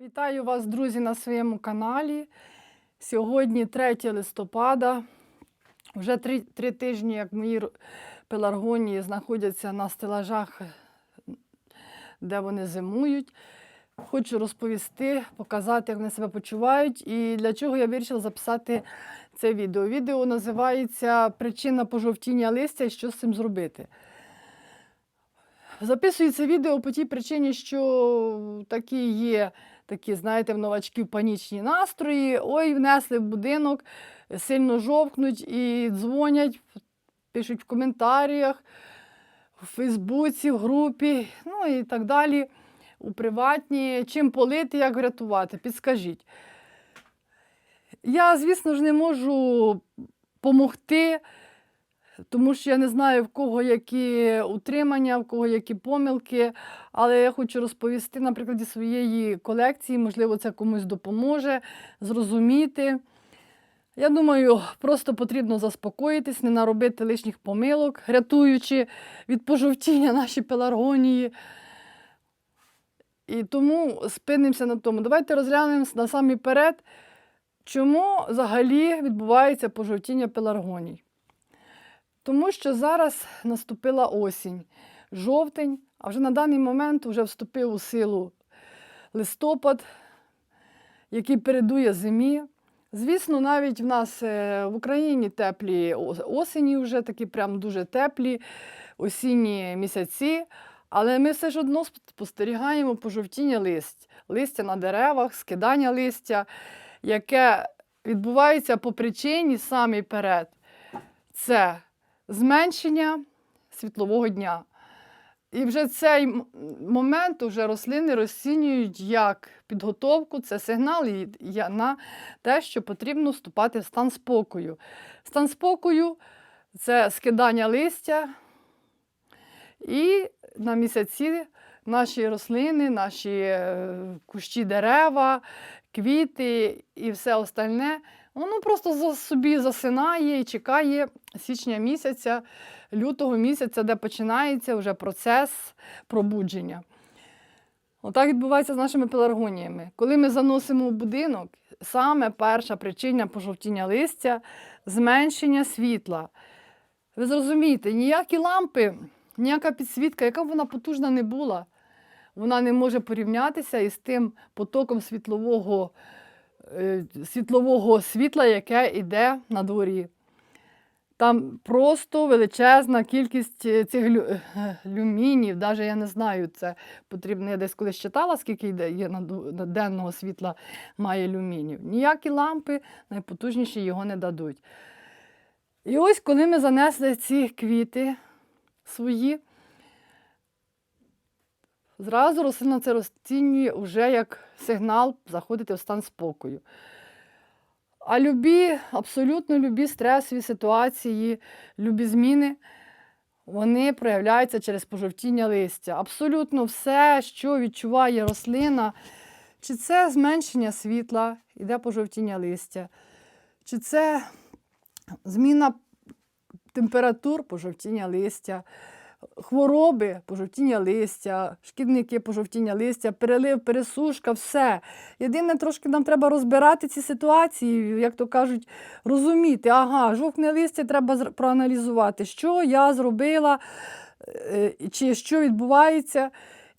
Вітаю вас, друзі, на своєму каналі. Сьогодні 3 листопада. Вже три, три тижні, як мої пеларгонії знаходяться на стелажах, де вони зимують. Хочу розповісти, показати, як вони себе почувають і для чого я вирішила записати це відео. Відео називається Причина пожовтіння листя і що з цим зробити. Записую це відео по тій причині, що такі є такі, знаєте, в новачків панічні настрої. Ой, внесли в будинок, сильно жовкнуть і дзвонять, пишуть в коментарях, в Фейсбуці, в групі, ну і так далі. У приватні, чим полити, як врятувати, підскажіть. Я, звісно ж, не можу допомогти, тому що я не знаю, в кого які утримання, в кого які помилки. Але я хочу розповісти на прикладі своєї колекції, можливо, це комусь допоможе зрозуміти. Я думаю, просто потрібно заспокоїтись, не наробити лишніх помилок, рятуючи від пожовтіння наші пеларгонії. І тому спинимося на тому. Давайте розглянемо насамперед, чому взагалі відбувається пожовтіння пеларгоній. Тому що зараз наступила осінь, жовтень, а вже на даний момент вже вступив у силу листопад, який передує зимі. Звісно, навіть в нас е, в Україні теплі осені вже такі прям дуже теплі осінні місяці. Але ми все ж одно спостерігаємо пожовтіння листь, листя на деревах, скидання листя, яке відбувається по причині самий перед. Це зменшення світлового дня. І вже цей момент вже рослини розцінюють як підготовку, це сигнал на те, що потрібно вступати в стан спокою. Стан спокою це скидання листя, і на місяці наші рослини, наші е, кущі дерева, квіти і все остальне, воно просто собі засинає і чекає січня місяця, лютого місяця, де починається вже процес пробудження. Отак відбувається з нашими пеларгоніями. Коли ми заносимо в будинок, саме перша причина пожовтіння листя зменшення світла. Ви зрозумієте, ніякі лампи, ніяка підсвітка, яка б вона потужна не була, вона не може порівнятися із тим потоком світлового, світлового світла, яке йде на дворі. Там просто величезна кількість е, цих лю- е, люмінів, навіть я не знаю, це потрібно. Я десь колись читала, скільки є на денного світла має люмінів. Ніякі лампи найпотужніші його не дадуть. І ось коли ми занесли ці квіти свої, зразу рослина це розцінює вже як сигнал заходити в стан спокою. А любі, абсолютно любі стресові ситуації, любі зміни, вони проявляються через пожовтіння листя. Абсолютно все, що відчуває рослина, чи це зменшення світла, іде пожовтіння листя, чи це зміна температур, пожовтіння листя, хвороби, пожовтіння листя, шкідники, пожовтіння листя, перелив, пересушка, все. Єдине, трошки нам треба розбирати ці ситуації, як то кажуть, розуміти, ага, жовтне листя треба проаналізувати, що я зробила, е, чи що відбувається,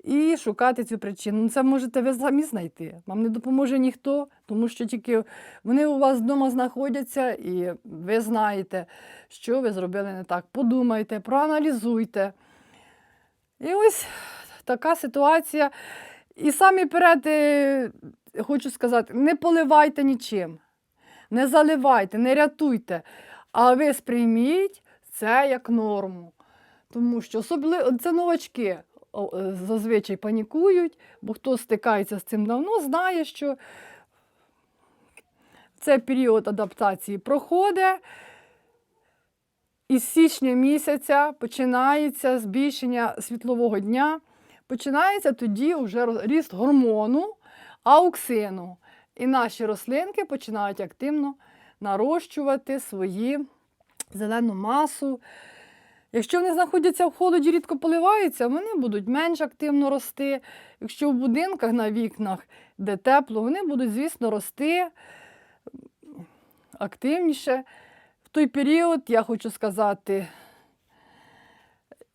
і шукати цю причину. Ну, Це можете ви самі знайти. Вам не допоможе ніхто, тому що тільки вони у вас вдома знаходяться, і ви знаєте, що ви зробили не так. Подумайте, проаналізуйте. І ось така ситуація. І самі перед, е, хочу сказати, не поливайте нічим, не заливайте, не рятуйте, а ви сприйміть це як норму. Тому що особливо це новачки зазвичай панікують, бо хто стикається з цим давно, знає, що цей період адаптації проходить. Із січня місяця починається збільшення світлового дня, починається тоді вже ріст гормону ауксину. І наші рослинки починають активно нарощувати свої зелену масу. Якщо вони знаходяться в холоді, рідко поливаються, вони будуть менш активно рости. Якщо в будинках на вікнах де тепло, вони будуть, звісно, рости активніше. В той період, я хочу сказати,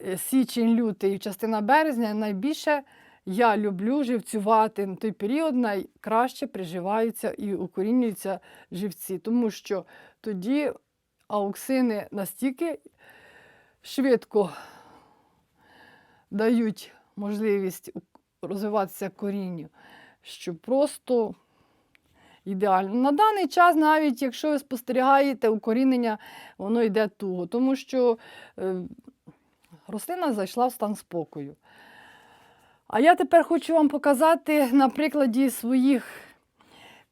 е, січень, лютий і частина березня найбільше я люблю живцювати. На той період найкраще приживаються і укорінюються живці, тому що тоді ауксини настільки швидко дають можливість розвиватися корінню, що просто ідеально. На даний час, навіть якщо ви спостерігаєте укорінення, воно йде туго, тому що е, рослина зайшла в стан спокою. А я тепер хочу вам показати на прикладі своїх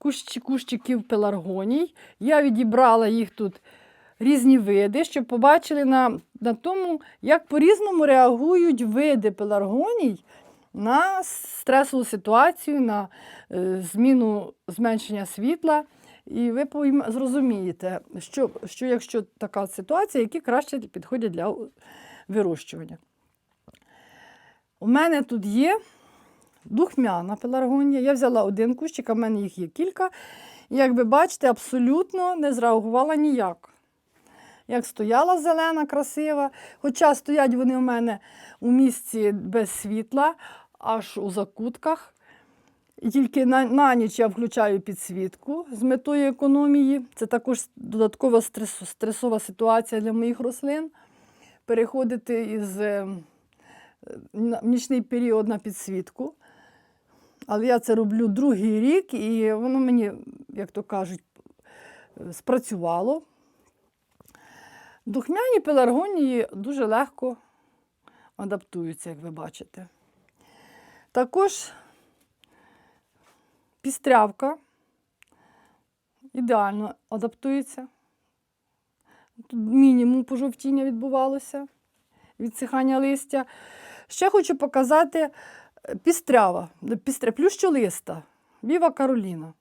кущ- кущиків пеларгоній. Я відібрала їх тут різні види, щоб побачили на, на тому, як по-різному реагують види пеларгоній на стресову ситуацію, на е, зміну зменшення світла. І ви зрозумієте, що, що якщо така ситуація, які краще підходять для вирощування. У мене тут є духмяна пеларгонія. Я взяла один кущик, а в мене їх є кілька. І як ви бачите, абсолютно не зреагувала ніяк. Як стояла зелена, красива. Хоча стоять вони у мене у місці без світла, аж у закутках. І тільки на, на ніч я включаю підсвітку з метою економії. Це також додаткова стрес, стресова ситуація для моїх рослин. Переходити із е, в нічний період на підсвітку. Але я це роблю другий рік, і воно мені, як то кажуть, е, спрацювало. Духмяні пеларгонії дуже легко адаптуються, як ви бачите. Також пістрявка ідеально адаптується. Тут мінімум пожовтіння відбувалося, відсихання листя. Ще хочу показати е, пістрява, пістря, плющолиста, Віва Кароліна.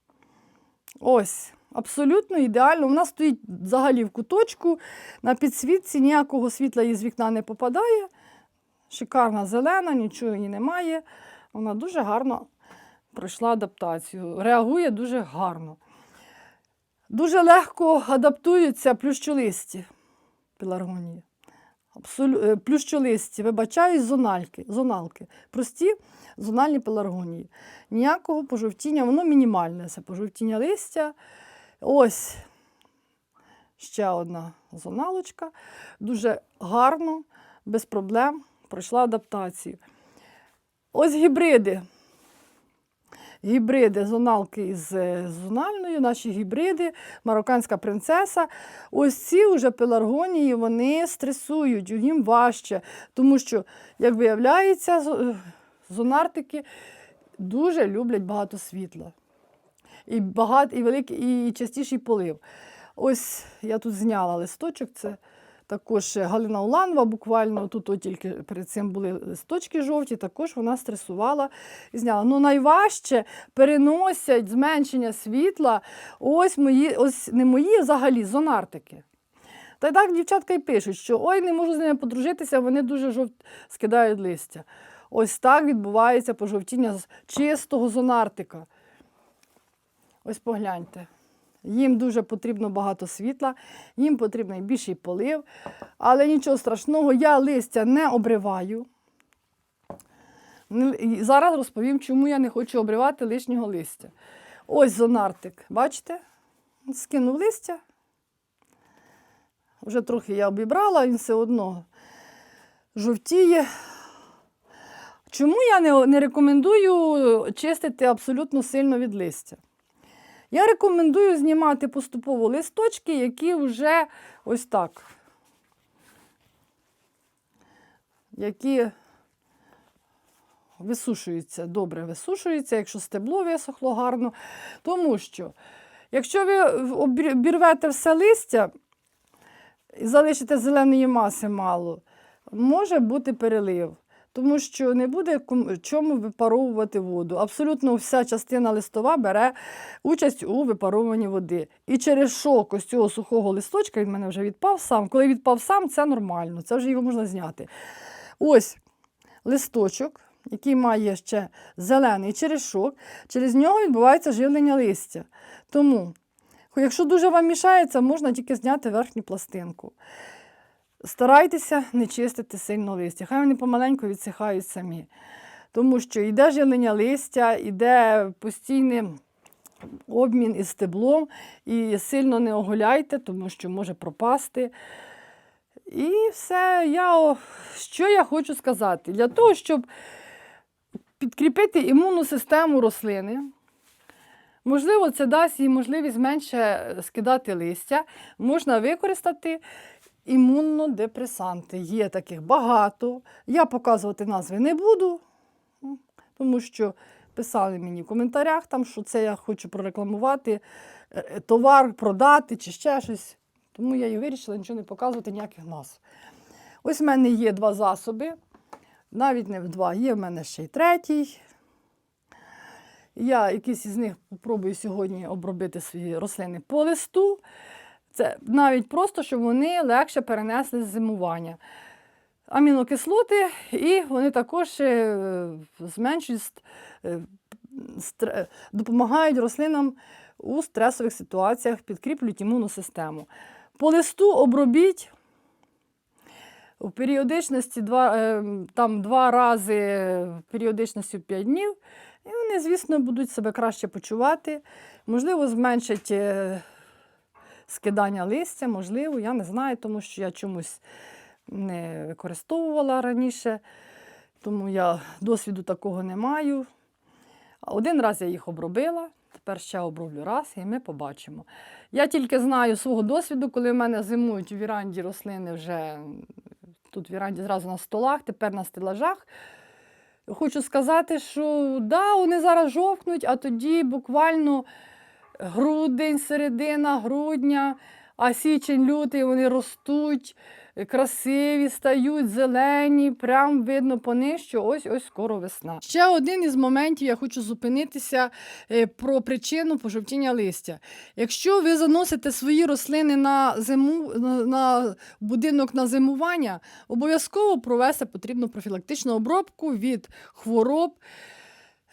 Ось, абсолютно ідеально. Вона стоїть взагалі в куточку, на підсвітці, ніякого світла їй з вікна не попадає. Шикарна зелена, нічого її немає. Вона дуже гарно пройшла адаптацію. Реагує дуже гарно. Дуже легко адаптуються плющолисті пеларгонії. Е, Плющолисті, вибачаюсь, зональки, зоналки. Прості зональні пеларгонії. Ніякого пожовтіння, воно мінімальне. Це пожовтіння листя. Ось ще одна зоналочка. Дуже гарно, без проблем пройшла адаптацію. Ось гібриди. Гібриди зоналки із е, зональною, наші гібриди, марокканська принцеса. Ось ці вже пеларгонії вони стресують, їм важче, тому що, як виявляється, е, зонартики дуже люблять багато світла. І багато, і великий, і частіший полив. Ось я тут зняла листочок. Це також Галина Уланова, буквально тут от тільки перед цим були листочки жовті, також вона стресувала і зняла. Ну найважче переносять зменшення світла. Ось мої, ось не мої взагалі зонартики. Та й так дівчатка й пишуть, що ой, не можу з ними подружитися, вони дуже жовт... скидають листя. Ось так відбувається пожовтіння чистого зонартика. Ось погляньте. Їм дуже потрібно багато світла, їм потрібен більший полив. Але нічого страшного, я листя не обриваю. Зараз розповім, чому я не хочу обривати лишнього листя. Ось зонартик, бачите? Скинув листя. Вже трохи я обібрала, він все одно жовтіє. Чому я не, рекомендую чистити абсолютно сильно від листя? Я рекомендую знімати поступово листочки, які вже ось так. Які висушуються, добре висушуються, якщо стебло висохло гарно. Тому що, якщо ви обірвете все листя і залишите зеленої маси мало, може бути перелив. Тому що не буде чому випаровувати воду. Абсолютно вся частина листова бере участь у випаровуванні води. І через шок ось цього сухого листочка, він мене вже відпав сам. Коли відпав сам, це нормально, це вже його можна зняти. Ось листочок, який має ще зелений черешок, через нього відбувається живлення листя. Тому, якщо дуже вам мішається, можна тільки зняти верхню пластинку. Старайтеся не чистити сильно листя. Хай вони помаленьку відсихають самі. Тому що йде живлення листя, йде постійний обмін із стеблом, і сильно не оголяйте, тому що може пропасти. І все, я, що я хочу сказати? Для того, щоб підкріпити імунну систему рослини, можливо, це дасть їй можливість менше скидати листя, можна використати імуннодепресанти. Є таких багато. Я показувати назви не буду, тому що писали мені в коментарях, там, що це я хочу прорекламувати, е, товар продати чи ще щось. Тому я і вирішила нічого не показувати, ніяких назв. Ось в мене є два засоби. Навіть не в два, є в мене ще й третій. Я якийсь із них спробую сьогодні обробити свої рослини по листу. Це навіть просто, щоб вони легше перенесли зимування. Амінокислоти, і вони також е, зменшують, е, допомагають рослинам у стресових ситуаціях, підкріплюють імунну систему. По листу обробіть у періодичності два, е, там два рази в періодичності 5 днів. І вони, звісно, будуть себе краще почувати. Можливо, зменшать е, скидання листя, можливо, я не знаю, тому що я чомусь не використовувала раніше, тому я досвіду такого не маю. Один раз я їх обробила, тепер ще оброблю раз, і ми побачимо. Я тільки знаю свого досвіду, коли в мене зимують у віранді рослини вже тут в віранді зразу на столах, тепер на стелажах. Хочу сказати, що да, вони зараз жовкнуть, а тоді буквально грудень, середина грудня, а січень, лютий вони ростуть, красиві, стають, зелені, прям видно по них, що ось ось скоро весна. Ще один із моментів я хочу зупинитися е, про причину пожовтіння листя. Якщо ви заносите свої рослини на зиму, на будинок на зимування, обов'язково провести потрібну профілактичну обробку від хвороб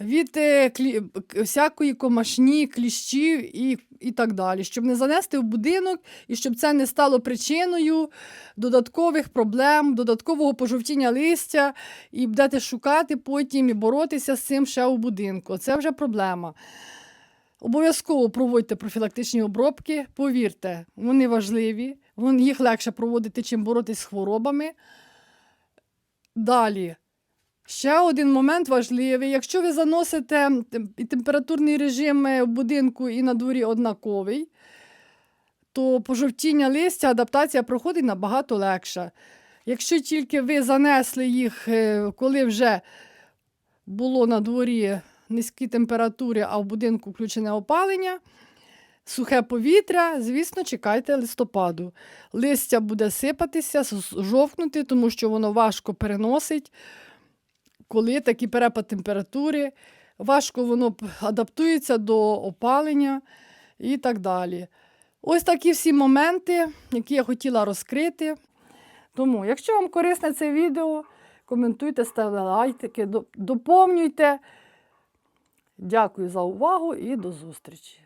від е, клі... всякої комашні, кліщів і, і так далі, щоб не занести в будинок і щоб це не стало причиною додаткових проблем, додаткового пожовтіння листя, і будете шукати потім і боротися з цим ще у будинку. Це вже проблема. Обов'язково проводьте профілактичні обробки, повірте, вони важливі, їх легше проводити, чим боротися з хворобами. Далі. Ще один момент важливий. Якщо ви заносите температурний режим в будинку і на дворі однаковий, то пожовтіння листя, адаптація проходить набагато легше. Якщо тільки ви занесли їх, е, коли вже було на дворі низькі температури, а в будинку включене опалення, сухе повітря, звісно, чекайте листопаду. Листя буде сипатися, жовкнути, тому що воно важко переносить коли такий перепад температури, важко воно адаптується до опалення і так далі. Ось такі всі моменти, які я хотіла розкрити. Тому, якщо вам корисне це відео, коментуйте, ставте лайки, доповнюйте. Дякую за увагу і до зустрічі!